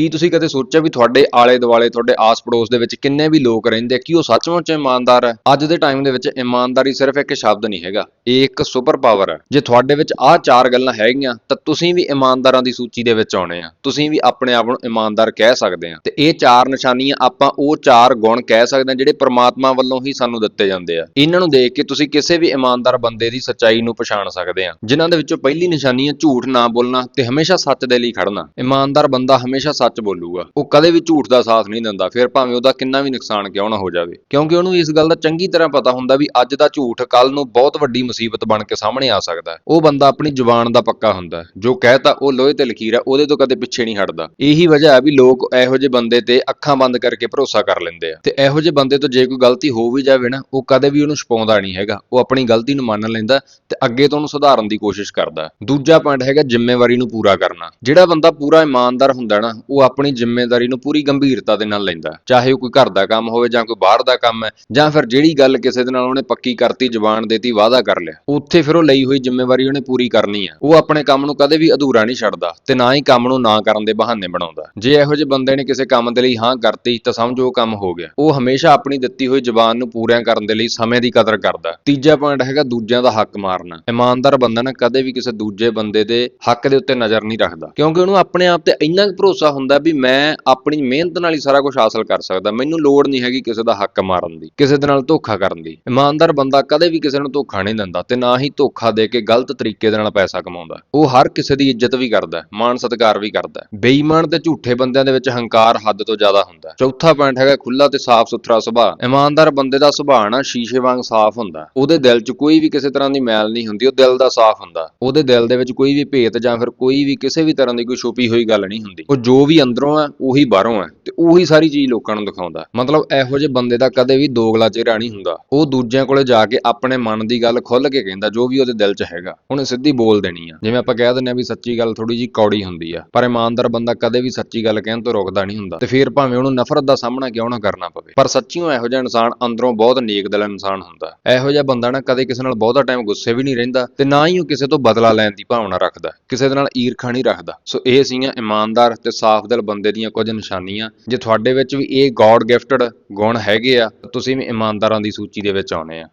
ਕੀ ਤੁਸੀਂ ਕਦੇ ਸੋਚਿਆ ਵੀ ਤੁਹਾਡੇ ਆਲੇ ਦੁਆਲੇ ਤੁਹਾਡੇ ਆਸ-ਪੜੋਸ ਦੇ ਵਿੱਚ ਕਿੰਨੇ ਵੀ ਲੋਕ ਰਹਿੰਦੇ ਆ, ਕੀ ਉਹ ਸੱਚਮੁੱਚ ਇਮਾਨਦਾਰ ਹੈ? ਅੱਜ ਦੇ ਟਾਈਮ ਦੇ ਵਿੱਚ ਇਮਾਨਦਾਰੀ ਸਿਰਫ ਇੱਕ ਸ਼ਬਦ ਨਹੀਂ ਹੈਗਾ, ਇਹ ਇੱਕ ਸੁਪਰ ਪਾਵਰ ਹੈ। ਜੇ ਤੁਹਾਡੇ ਵਿੱਚ ਆਹ ਚਾਰ ਗੱਲਾਂ ਹੈਗੀਆਂ, ਤਾਂ ਤੁਸੀਂ ਵੀ ਇਮਾਨਦਾਰਾਂ ਦੀ ਸੂਚੀ ਦੇ ਵਿੱਚ ਆਉਣੇ ਆ। ਤੁਸੀਂ ਵੀ ਆਪਣੇ ਆਪ ਨੂੰ ਇਮਾਨਦਾਰ ਕਹਿ ਸਕਦੇ ਆ। ਤੇ ਇਹ ਚਾਰ ਨਿਸ਼ਾਨੀਆਂ ਆਪਾਂ ਉਹ ਚਾਰ ਗੁਣ ਕਹਿ ਸਕਦੇ ਆ, ਜਿਹੜੇ ਪ੍ਰਮਾਤਮਾ ਵੱਲੋਂ ਹੀ ਸਾਨੂੰ ਦਿੱਤੇ ਜਾਂਦੇ ਆ। ਇਹਨਾਂ ਨੂੰ ਦੇਖ ਕੇ ਤੁਸੀਂ ਕਿਸੇ ਵੀ ਇਮਾਨਦਾਰ ਬੰਦੇ ਦੀ ਸੱਚਾਈ ਨੂੰ ਪਛਾਣ ਸਕਦੇ ਆ। ਜਿਨ੍ਹਾਂ ਦੇ ਵਿੱਚੋਂ ਪਹਿਲੀ ਨਿਸ਼ਾਨੀ ਹੈ ਝੂਠ ਨਾ ਬੋਲਣਾ ਤੇ ਹਮੇਸ਼ਾ ਸੱਚ ਦੇ ਲਈ ਖੜਨਾ ਇਮਾਨਦਾਰ ਬੰਦਾ ਹਮੇਸ਼ਾ ਸੱਚ ਬੋਲੂਗਾ। ਉਹ ਕਦੇ ਵੀ ਝੂਠ ਦਾ ਸਾਥ ਨਹੀਂ ਦਿੰਦਾ, ਫਿਰ ਭਾਵੇਂ ਉਹਦਾ ਕਿੰਨਾ ਵੀ ਨੁਕਸਾਨ ਕਿਉਂ ਨਾ ਹੋ ਜਾਵੇ। ਕਿਉਂਕਿ ਉਹਨੂੰ ਇਸ ਗੱਲ ਦਾ ਚੰਗੀ ਤਰ੍ਹਾਂ ਪਤਾ ਹੁੰਦਾ ਵੀ ਅੱਜ ਦਾ ਝੂਠ ਕੱਲ ਨੂੰ ਬਹੁਤ ਵੱਡੀ ਮੁਸੀਬਤ ਬਣ ਕੇ ਸਾਹਮਣੇ ਆ ਸਕਦਾ ਹੈ। ਉਹ ਬੰਦਾ ਆਪਣੀ ਜ਼ੁਬਾਨ ਦਾ ਪੱਕਾ ਹੁੰਦਾ ਜੋ ਕਹਿਤਾ ਉਹ ਲੋਹੇ ਤੇ ਲਕੀਰ ਹੈ, ਉਹਦੇ ਤੋਂ ਕਦੇ ਪਿੱਛੇ ਨਹੀਂ ਹਟਦਾ। ਇਹੀ ਵਜ੍ਹਾ ਹੈ ਵੀ ਲੋਕ ਇਹੋ ਜਿਹੇ ਬੰਦੇ ਤੇ ਅੱਖਾਂ ਬੰਦ ਕਰਕੇ ਭਰੋਸਾ ਕਰ ਲੈਂਦੇ ਆ। ਤੇ ਇਹੋ ਜਿਹੇ ਬੰਦੇ ਤੋਂ ਜੇ ਕੋਈ ਗਲਤੀ ਹੋ ਵੀ ਜਾਵੇ ਨਾ, ਉਹ ਕਦੇ ਵੀ ਉਹਨੂੰ ਛਪਾਉਂਦਾ ਨਹੀਂ ਹੈਗਾ। ਉਹ ਆਪਣੀ ਗਲਤੀ ਨੂੰ ਮੰਨ ਲੈਂਦਾ ਤੇ ਅੱਗੇ ਤੋਂ ਉਹਨੂੰ ਸੁਧਾਰਨ ਦੀ ਕੋਸ਼ਿਸ਼ ਕਰਦਾ ਦੂਜਾ ਪੁਆਇੰਟ ਹੈਗਾ ਜ਼ਿੰਮੇਵਾਰੀ ਨੂੰ ਪੂਰਾ ਕਰਨਾ। ਜਿਹੜਾ ਬੰਦਾ ਪੂਰਾ ਇਮਾਨਦਾਰ ਹੁੰਦਾ ਨਾ, ਉਹ ਆਪਣੀ ਜ਼ਿੰਮੇਵਾਰੀ ਨੂੰ ਪੂਰੀ ਗੰਭੀਰਤਾ ਦੇ ਨਾਲ ਲੈਂਦਾ ਚਾਹੇ ਉਹ ਕੋਈ ਘਰ ਦਾ ਕੰਮ ਹੋਵੇ ਜਾਂ ਕੋਈ ਬਾਹਰ ਦਾ ਕੰਮ ਹੈ, ਜਾਂ ਫਿਰ ਜਿਹੜੀ ਗੱਲ ਕਿਸੇ ਦੇ ਨਾਲ ਉਹਨੇ ਪੱਕੀ ਕਰਤੀ, ਜ਼ੁਬਾਨ ਦੇਤੀ, ਵਾਅਦਾ ਕਰ ਲਿਆ। ਉੱਥੇ ਫਿਰ ਉਹ ਲਈ ਹੋਈ ਜ਼ਿੰਮੇਵਾਰੀ ਉਹਨੇ ਪੂਰੀ ਕਰਨੀ ਆ ਉਹ ਆਪਣੇ ਕੰਮ ਨੂੰ ਕਦੇ ਵੀ ਅਧੂਰਾ ਨਹੀਂ ਛੱਡਦਾ ਤੇ ਨਾ ਹੀ ਕੰਮ ਨੂੰ ਨਾ ਕਰਨ ਦੇ ਬਹਾਨੇ ਬਣਾਉਂਦਾ ਜੇ ਇਹੋ ਜਿਹੇ ਬੰਦੇ ਨੇ ਕਿਸੇ ਕੰਮ ਦੇ ਲਈ ਹਾਂ ਕਰਤੀ, ਤਾਂ ਸਮਝੋ ਉਹ ਕੰਮ ਹੋ ਗਿਆ। ਉਹ ਹਮੇਸ਼ਾ ਆਪਣੀ ਦਿੱਤੀ ਹੋਈ ਜ਼ੁਬਾਨ ਨੂੰ ਪੂਰਿਆਂ ਕਰਨ ਦੇ ਲਈ ਸਮੇਂ ਦੀ ਕਦਰ ਕਰਦਾ ਤੀਜਾ ਪੁਆਇੰਟ ਹੈਗਾ ਦੂਜਿਆਂ ਦਾ ਹੱਕ ਮਾਰਨਾ। ਇਮਾਨਦਾਰ ਬੰਦਾ ਨਾ ਕਦੇ ਵੀ ਕਿਸੇ ਦੂਜੇ ਬੰਦੇ ਦੇ ਹੱਕ ਦੇ ਉੱਤੇ ਨਜ਼ਰ ਨਹੀਂ ਰੱਖਦਾ, ਕਿਉਂਕਿ ਉਹਨੂੰ ਆਪਣੇ ਆਪ ਤੇ ਇੰਨਾ ਕੁ ਭਰੋਸਾ ਹੁੰਦਾ ਵੀ ਮੈਂ ਆਪਣੀ ਮਿਹਨਤ ਨਾਲ ਹੀ ਸਾਰਾ ਕੁਝ ਹਾਸਲ ਕਰ ਸਕਦਾ। ਮੈਨੂੰ ਲੋੜ ਨਹੀਂ ਹੈਗੀ ਕਿਸੇ ਦਾ ਹੱਕ ਮਾਰਨ ਦੀ, ਕਿਸੇ ਦੇ ਨਾਲ ਧੋਖਾ ਕਰਨ ਦੀ। ਇਮਾਨਦਾਰ ਬੰਦਾ ਕਦੇ ਵੀ ਕਿਸੇ ਨੂੰ ਧੋਖਾ ਨਹੀਂ ਦਿੰਦਾ ਤੇ ਨਾ ਹੀ ਧੋਖਾ ਦੇ ਕੇ ਗਲਤ ਤਰੀਕੇ ਦੇ ਨਾਲ ਪੈਸਾ ਕਮਾਉਂਦਾ। ਉਹ ਹਰ ਕਿਸੇ ਦੀ ਇੱਜ਼ਤ ਵੀ ਕਰਦਾ ਮਾਣ ਸਤਿਕਾਰ ਵੀ ਕਰਦਾ ਬੇਈਮਾਨ ਤੇ ਝੂਠੇ ਬੰਦਿਆਂ ਦੇ ਵਿੱਚ ਹੰਕਾਰ ਹੱਦ ਤੋਂ ਜ਼ਿਆਦਾ ਹੁੰਦਾ ਚੌਥਾ ਪੁਆਇੰਟ ਹੈਗਾ ਖੁੱਲਾ ਤੇ ਸਾਫ਼ ਸੁਥਰਾ ਸੁਭਾਅ। ਇਮਾਨਦਾਰ ਬੰਦੇ ਦਾ ਸੁਭਾਅ ਨਾ ਸ਼ੀਸ਼ੇ ਵਾਂਗ ਸਾਫ਼ ਹੁੰਦਾ ਉਹਦੇ ਦਿਲ 'ਚ ਕੋਈ ਵੀ ਕਿਸੇ ਤਰ੍ਹਾਂ ਦੀ ਮੈਲ ਨਹੀਂ ਹੁੰਦੀ, ਉਹ ਦਿਲ ਦਾ ਸਾਫ਼ ਹੁੰਦਾ ਉਹਦੇ ਦਿਲ ਦੇ ਵਿੱਚ ਕੋਈ ਵੀ ਭੇਤ ਜਾਂ ਫਿਰ ਕੋਈ ਵੀ ਕਿਸੇ ਵੀ ਤਰ੍ਹਾਂ ਦੀ ਕੋਈ ਛੁਪੀ ਹੋਈ ਗੱਲ ਨਹੀਂ ਹੁੰਦੀ। ਉਹ ਜੋ ਵੀ ਅੰਦਰੋਂ ਆ, ਉਹੀ ਬਾਹਰੋਂ ਆ, ਤੇ ਉਹੀ ਸਾਰੀ ਚੀਜ਼ ਲੋਕਾਂ ਨੂੰ ਦਿਖਾਉਂਦਾ। ਮਤਲਬ ਇਹੋ ਜਿਹੇ ਬੰਦੇ ਦਾ ਕਦੇ ਵੀ ਦੋਗਲਾ ਚਿਹਰਾ ਨਹੀਂ ਹੁੰਦਾ। ਉਹ ਦੂਜਿਆਂ ਕੋਲੇ ਜਾ ਕੇ ਆਪਣੇ ਮਨ ਦੀ ਗੱਲ ਖੁੱਲ੍ਹ ਕੇ ਕਹਿੰਦਾ, ਜੋ ਵੀ ਉਹਦੇ ਦਿਲ 'ਚ ਹੈਗਾ, ਉਹਨੇ ਸਿੱਧੀ ਬੋਲ ਦੇਣੀ ਆ। ਜਿਵੇਂ ਆਪਾਂ ਕਹਿ ਦਿੰਦੇ ਆ ਵੀ ਸੱਚੀ ਗੱਲ ਥੋੜੀ ਜੀ ਕੌੜੀ ਹੁੰਦੀ ਆ, ਪਰ ਇਮਾਨਦਾਰ ਬੰਦਾ ਕਦੇ ਵੀ ਸੱਚੀ ਗੱਲ ਕਹਿਣ ਤੋਂ ਰੁਕਦਾ ਨਹੀਂ ਹੁੰਦਾ। ਤੇ ਫਿਰ ਭਾਵੇਂ ਉਹਨੂੰ ਨਫ਼ਰਤ ਦਾ ਸਾਹਮਣਾ ਕਿਉਂ ਨਾ ਕਰਨਾ ਪਵੇ। ਪਰ ਸੱਚੀਓ ਇਹੋ ਜਿਹਾ ਇਨਸਾਨ ਅੰਦਰੋਂ ਬਹੁਤ ਨੇਕ ਦਿਲ ਇਨਸਾਨ ਹੁੰਦਾ। ਇਹੋ ਜਿਹਾ ਬੰਦਾ ਨਾ ਕਦੇ ਕਿਸੇ ਨਾਲ ਬਹੁਤਾ ਟਾਈਮ ਗੁੱਸੇ ਵੀ ਨਹੀਂ ਰਹਿੰਦਾ, ਤੇ ਨਾ ਹੀ ਉਹ ਕਿਸੇ ਤੋਂ ਬਦਲਾ ਲੈਣ ਦੀ ਭਾਵਨਾ ਰੱਖਦਾ, ਕਿਸੇ ਦੇ ਨਾਲ ਈਰਖਾ ਨਹੀਂ ਰੱਖਦਾ। ਸੋ ਇਹ ਸੀਗੀਆਂ ਇਮਾਨਦਾਰ ਤੇ ਸਾਫ਼ ਦਿਲ ਬੰਦੇ ਦੀਆਂ ਕੁਝ ਨਿਸ਼ਾਨੀਆਂ, ਜੇ ਤੁਹਾਡੇ ਵਿੱਚ ਵੀ ਇਹ ਗੋਡ ਗਿਫਟਡ ਗੁਣ ਹੈਗੇ ਆ, ਤਾਂ ਤੁਸੀਂ ਵੀ ਇਮਾਨਦਾਰਾਂ ਦੀ ਸੂਚੀ ਦੇ ਵਿੱਚ ਆਉਣੇ ਆ।